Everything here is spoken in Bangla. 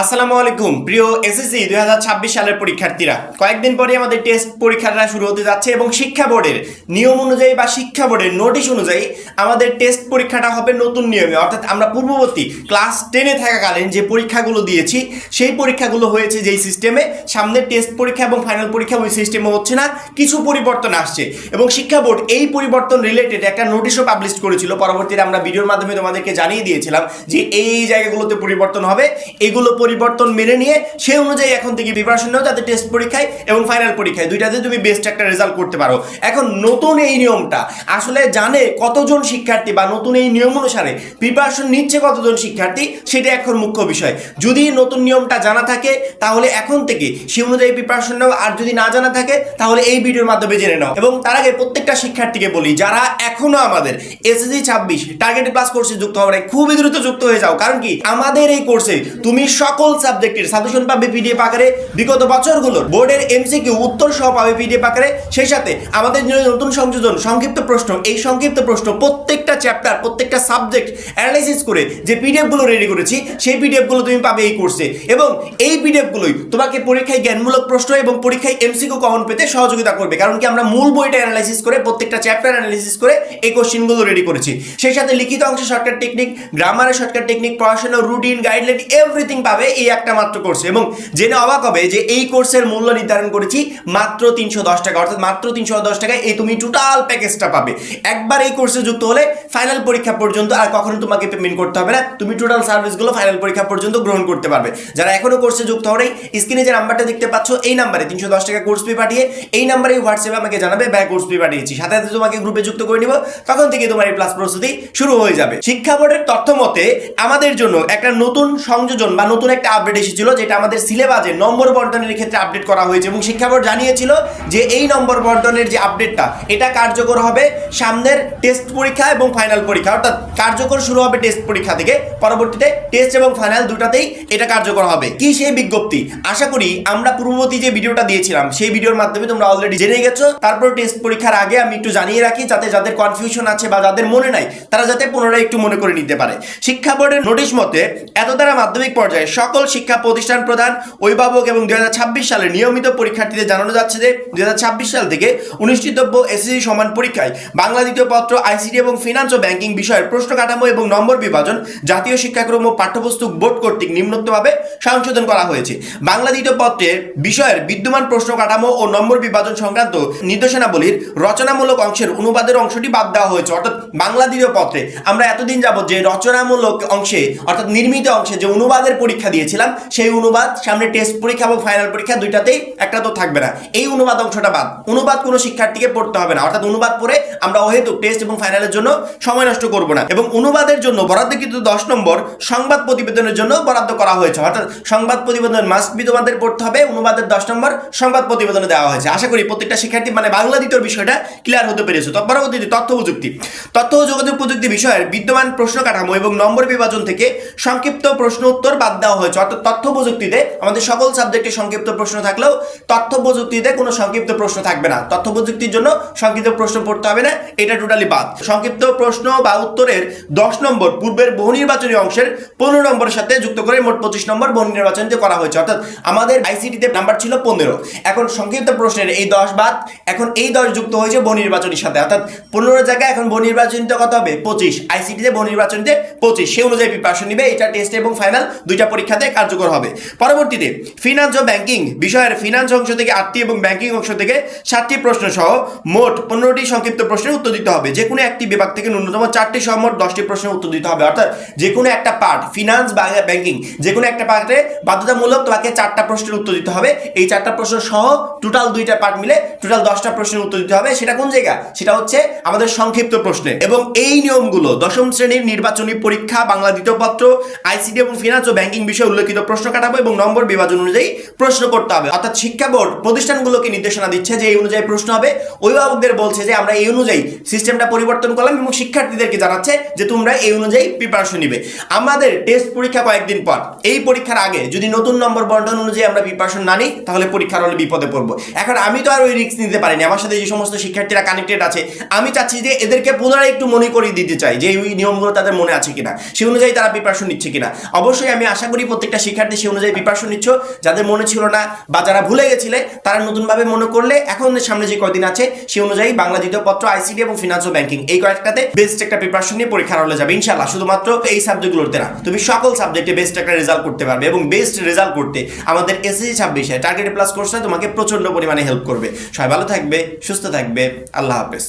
আসসালামু আলাইকুম। প্রিয় এসএসসি দুই হাজার ছাব্বিশ সালের পরীক্ষার্থীরা, কয়েকদিন পরে আমাদের টেস্ট পরীক্ষাটা শুরু হতে যাচ্ছে এবং শিক্ষা বোর্ডের নিয়ম অনুযায়ী বা শিক্ষা বোর্ডের নোটিশ অনুযায়ী আমাদের টেস্ট পরীক্ষাটা হবে নতুন নিয়মে। অর্থাৎ আমরা পূর্ববর্তী ক্লাস টেনে থাকাকালীন যে পরীক্ষাগুলো দিয়েছি, সেই পরীক্ষাগুলো হয়েছে যেই সিস্টেমে সামনে টেস্ট পরীক্ষা এবং ফাইনাল পরীক্ষা ওই সিস্টেমে হচ্ছে না, কিছু পরিবর্তন আসছে এবং শিক্ষা বোর্ড এই পরিবর্তন রিলেটেড একটা নোটিশও পাবলিশ করেছিল। পরবর্তীতে আমরা ভিডিওর মাধ্যমে তোমাদেরকে জানিয়ে দিয়েছিলাম যে এই এই জায়গাগুলোতে পরিবর্তন হবে, এগুলো পরিবর্তন মেনে নিয়ে সেই অনুযায়ী এখন থেকে প্রিপারেশন নাও, যাতে টেস্ট পরীক্ষায় এবং ফাইনাল পরীক্ষায় দুইটাতে তুমি বেস্ট একটা রেজাল্ট করতে পারো। এখন নতুন এই নিয়মটা, আসলে জানে কতজন শিক্ষার্থী বা নতুন এই নিয়ম অনুসারে প্রিপারেশন নিচ্ছে কতজন শিক্ষার্থী, সেটা এখন মুখ্য বিষয়। যদি নতুন নিয়মটা জানা থাকে, তাহলে এখন থেকে সে অনুযায়ী প্রিপারেশন নাও, আর যদি না জানা থাকে, তাহলে এই ভিডিওর মাধ্যমে জেনে নাও। এবং তার আগে প্রত্যেকটা শিক্ষার্থীকে বলি, যারা এখনও আমাদের এসএসসি ছাব্বিশ টার্গেট ক্লাস কোর্সে যুক্ত হবে খুবই দ্রুত যুক্ত হয়ে যাও। কারণ কি? আমাদের এই কোর্সে তুমি সকল সাবজেক্টের সাজেশন পাবে পিডিএফ আকারে। বিগত বছরগুলোর বোর্ডের এমসিকিউ উত্তর সহ পাবে পিডিএফ আকারে। সেই সাথে আমাদের নতুন সংযোজন, সংক্ষিপ্ত প্রশ্ন, এই সংক্ষিপ্ত প্রশ্ন প্রত্যেকটা চ্যাপ্টার প্রত্যেকটা সাবজেক্ট অ্যানালাইসিস করে যে পিডিএফগুলো রেডি করেছি, সেই পিডিএফগুলো তুমি পাবে এই কোর্সে এবং এই পিডিএফ গুলোই তোমাকে পরীক্ষায় জ্ঞানমূলক প্রশ্ন এবং পরীক্ষায় এমসিকিউ কমন পেতে সহযোগিতা করবে। কারণ কি আমরা মূল বইটা অ্যানালাইসিস করে প্রত্যেকটা চ্যাপ্টার অ্যানালাইসিস করে এই কোশ্চেনগুলো রেডি করেছি। সেই সাথে লিখিত অংশে শর্টকাট টেকনিক গ্রামারের শর্টকাট টেকনিক পড়াশোনা রুটিন গাইডলাইন এভরিথিং পাবে এই একটা মাত্র কোর্সে এবং জেনে অবাক হবে যে এই কোর্সের মূল্য নির্ধারণ করেছি মাত্র তিনশো দশ টাকা। অর্থাৎ মাত্র তিনশো দশ টাকায় এই তুমি টোটাল প্যাকেজটা পাবে। একবার এই কোর্সে যুক্ত হলে ফাইনাল পরীক্ষা পর্যন্ত আর কখনো তোমাকে পেমেন্ট করতে হবে না। তুমি টোটাল সার্ভিসগুলো ফাইনাল পরীক্ষা পর্যন্ত গ্রহণ করতে পারবে। যারা এখনও কোর্সে যুক্ত হওয়ার স্ক্রিনে যে নাম্বারটা দেখতে পাচ্ছ, এই নাম্বারে তিনশো দশ টাকা কোর্স ফি পাঠিয়ে এই নাম্বারে হোয়াটসঅ্যাপে আমাকে জানাবে ব্যয় কোর্স ফি পাঠিয়েছি। সাথে সাথে তোমাকে গ্রুপে যুক্ত করে নিব। তখন থেকে তোমার এই প্লাস প্রস্তুতি শুরু হয়ে যাবে। শিক্ষা বোর্ডের তথ্য মতে আমাদের জন্য একটা নতুন সংযোজন বা নতুন একটা আপডেট এসেছিল, যেটা আমাদের সিলেবাসে নম্বর বন্টনের ক্ষেত্রে আপডেট করা হয়েছে এবং শিক্ষা বোর্ড জানিয়েছিল যে এই নম্বর বন্টনের যে আপডেটটা এটা কার্যকর হবে সামনের টেস্ট পরীক্ষা এবং ফাইনাল পরীক্ষা। অর্থাৎ কার্যকর শুরু হবে টেস্ট পরীক্ষা থেকে, পরবর্তীতে টেস্ট এবং ফাইনাল দুটাতেই এটা কার্যকর হবে। কি সেই বিজ্ঞপ্তি? আশা করি আমরা পূর্ববর্তী যে ভিডিওটা দিয়েছিলাম, সেই ভিডিওর মাধ্যমে তোমরা অলরেডি জেনে গেছো। তারপর টেস্ট পরীক্ষার আগে আমি একটু জানিয়ে রাখি, যাতে যাদের কনফিউশন আছে বা যাদের মনে নাই, তারা যাতে পুনরায় একটু মনে করে নিতে পারে। শিক্ষা বোর্ডের নোটিশ মতে এত দ্বারা মাধ্যমিক পর্যায়ে সকল শিক্ষা প্রতিষ্ঠান প্রধান, অভিভাবক এবং দুই সালের নিয়মিত পরীক্ষার্থীদের জানানো যাচ্ছে যে দুই সাল থেকে অনুষ্ঠিতব্য এসএসসি সমান পরীক্ষায় বাংলা দ্বিতীয় পত্র আইসিডি এবং ফিনান্স ও ব্যাংকিং বিষয়ের প্রশ্ন কাঠামো এবং নম্বর বিভাজন, জাতীয় শিক্ষাক্রম ও পাঠ্যপুস্তক বোর্ড কর্তৃক নিম্নোক্তভাবে সংশোধন করা হয়েছে। বাংলা দ্বিতীয় পত্রের বিষয়ের বিদ্যমান প্রশ্ন কাঠামো ও নম্বর বিভাজন সংক্রান্ত নির্দেশনাবলীর রচনামূলক অংশের অনুবাদের অংশটি বাদ দেওয়া হয়েছে। অর্থাৎ বাংলা দ্বিতীয় পত্রে আমরা এতদিন যাবত যে রচনামূলক অংশে, অর্থাৎ নির্মিত অংশে যে অনুবাদের পরীক্ষা দিয়েছিলাম, সেই অনুবাদ সামনে টেস্ট পরীক্ষা এবং ফাইনাল পরীক্ষা দুইটাতেই একটা তো থাকবে না। এই অনুবাদ অংশটা বাদ। অনুবাদ কোনো শিক্ষার্থীকে পড়তে হবে না। অর্থাৎ অনুবাদ পড়ে আমরা অহেতুক টেস্ট এবং ফাইনালের জন্য সময় নষ্ট করব না। এবং অনুবাদের জন্য বরাদ্দকৃত দশ নম্বর সংবাদ প্রতিবেদনের জন্য বরাদ্দ করা হয়েছে। অর্থাৎ সংবাদ প্রতিবেদন মাস্ট বি তোমাদের পড়তে হবে। অনুবাদের দশ নম্বর সংবাদ প্রতিবেদনে দেওয়া হয়েছে। আশা করি প্রত্যেকটা শিক্ষার্থী মানে বাংলা দ্বিতীয় বিষয়টা ক্লিয়ার হতে পেরেছে। তো পরবর্তীতে তথ্য প্রযুক্তি। তথ্য ও যোগাযোগ প্রযুক্তি বিষয়ের বিদ্যমান প্রশ্ন কাঠামো এবং নম্বর বিভাজন থেকে সংক্ষিপ্ত প্রশ্ন উত্তর বাদ দেওয়া হয়েছে। অর্থাৎ তথ্য প্রযুক্তিতে আমাদের সকল সাবজেক্টে সংক্ষিপ্ত প্রশ্ন থাকলেও তথ্য প্রযুক্তিতে কোনো সংক্ষিপ্ত প্রশ্ন থাকবে না। তথ্য প্রযুক্তির জন্য সংক্ষিপ্ত প্রশ্ন পড়তে হবে না, এটা টোটালি বাদ। সংক্ষিপ্ত প্রশ্ন বা উত্তরের দশ নম্বর, পূর্বের বহু নির্বাচনী অংশের পনেরো নম্বরের সাথে যুক্ত করে মোট পঁচিশ নম্বর বহু নির্বাচনীতে করা হয়েছে। অর্থাৎ আমাদের আইসিটিতে নাম্বার ছিল পনেরো। এখন সংক্ষিপ্ত প্রশ্নের এই দশ বাদ, এখন এই দশ যুক্ত হয়েছে বহু নির্বাচনীর সাথে। অর্থাৎ পনেরো জায়গায় এখন বহু নির্বাচনীতে কত হবে? পঁচিশ। আইসিটিতে বহু নির্বাচনীতে পঁচিশ। সে অনুযায়ী প্রিপারেশন নিবে, এটা টেস্ট এবং ফাইনাল দুইটা পরীক্ষাতে কার্যকর হবে। পরবর্তীতে ফিনান্স ও ব্যাংকিং বিষয়ের ফিনান্স অংশ থেকে আটটি এবং ব্যাংকিং অংশ থেকে সাতটি প্রশ্ন সহ মোট পনেরোটি সংক্ষিপ্ত প্রশ্নের উত্তর দিতে হবে। যে কোনো একটি বিভাগ থেকে ন্যূনতম চারটি সহ মোট দশটি প্রশ্নের উত্তর দিতে হবে। অর্থাৎ যে কোনো একটা পার্ট ফিনান্স বা ব্যাংকিং যে কোনো একটা পার্টে বাধ্যতামূলক তোমাকে চারটা প্রশ্নের উত্তর দিতে হবে। এই চারটা প্রশ্ন সহ টোটাল দুইটা পার্ট মিলে টোটাল দশটা প্রশ্নের উত্তর দিতে হবে। সেটা কোন জায়গা? সেটা হচ্ছে আমাদের সংক্ষিপ্ত প্রশ্নে। এবং এই নিয়মগুলো দশম শ্রেণির নির্বাচনী পরীক্ষা বাংলা দ্বিতীয় পত্র আইসিডি এবং ফিনান্স ও ব্যাংকিং বিষয়ে উল্লেখিত প্রশ্ন কাটাবো এবং নম্বর বিভাজন অনুযায়ী প্রশ্ন করতে হবে। অর্থাৎ শিক্ষা বোর্ড প্রতিষ্ঠানগুলোকে নির্দেশনা দিচ্ছে যে এই অনুযায়ী প্রশ্ন হবে। অভিভাবকদের বলছে যে আমরা এই অনুযায়ী সিস্টেমটা পরিবর্তন করলাম এবং শিক্ষার্থীদেরকে জানাচ্ছে যে তোমরা এই অনুযায়ী প্রিপারেশন নিবে। আমাদের টেস্ট পরীক্ষা কয়েকদিন পর, এই পরীক্ষার আগে যদি নতুন নম্বর বন্টন অনুযায়ী আমরা প্রিপারেশন না নিই, তাহলে পরীক্ষার হলে বিপদে পড়ব। এখন আমি তো আর ওই রিস্ক নিতে পারিনি। আমার সাথে যে সমস্ত শিক্ষার্থীরা কানেক্টেড আছে, আমি চাচ্ছি যে এদেরকে পুনরায় একটু মনে করিয়ে দিতে চাই যে ওই নিয়মগুলো তাদের মনে আছে কিনা, সেই অনুযায়ী তারা প্রিপারেশন নিচ্ছে কিনা। অবশ্যই আমি আশা করি প্রত্যেকটা শিক্ষার্থী সেই অনুযায়ী প্রিপারেশন নিচ্ছ। যাদের মনে ছিল না বা যারা ভুলে গেছিলে, তারা নতুনভাবে মনে করলে এখন সামনে যে কয়দিন আছে সেই অনুযায়ী বাংলা দ্বিতীয় পত্র আইসিডি এবং ফিনান্স ব্যাংকিং এই কয়েকটাতে বেস্ট একটা প্রিপারেশন নিয়ে পরীক্ষার হলে যাবে ইনশাল্লাহ শুধুমাত্র এই সাবজেক্টগুলোতে না, তুমি সকল সাবজেক্টে বেস্ট একটা রেজাল্ট করতে পারবে এবং বেস্ট রেজাল্ট করতে আমাদের এসএসসি ছাব্বিশে টার্গেট প্লাস কোর্সটা তোমাকে প্রচণ্ড পরিমাণে হেল্প করবে। সবাই ভালো থাকবে, সুস্থ থাকবে, আল্লাহ হাফেজ।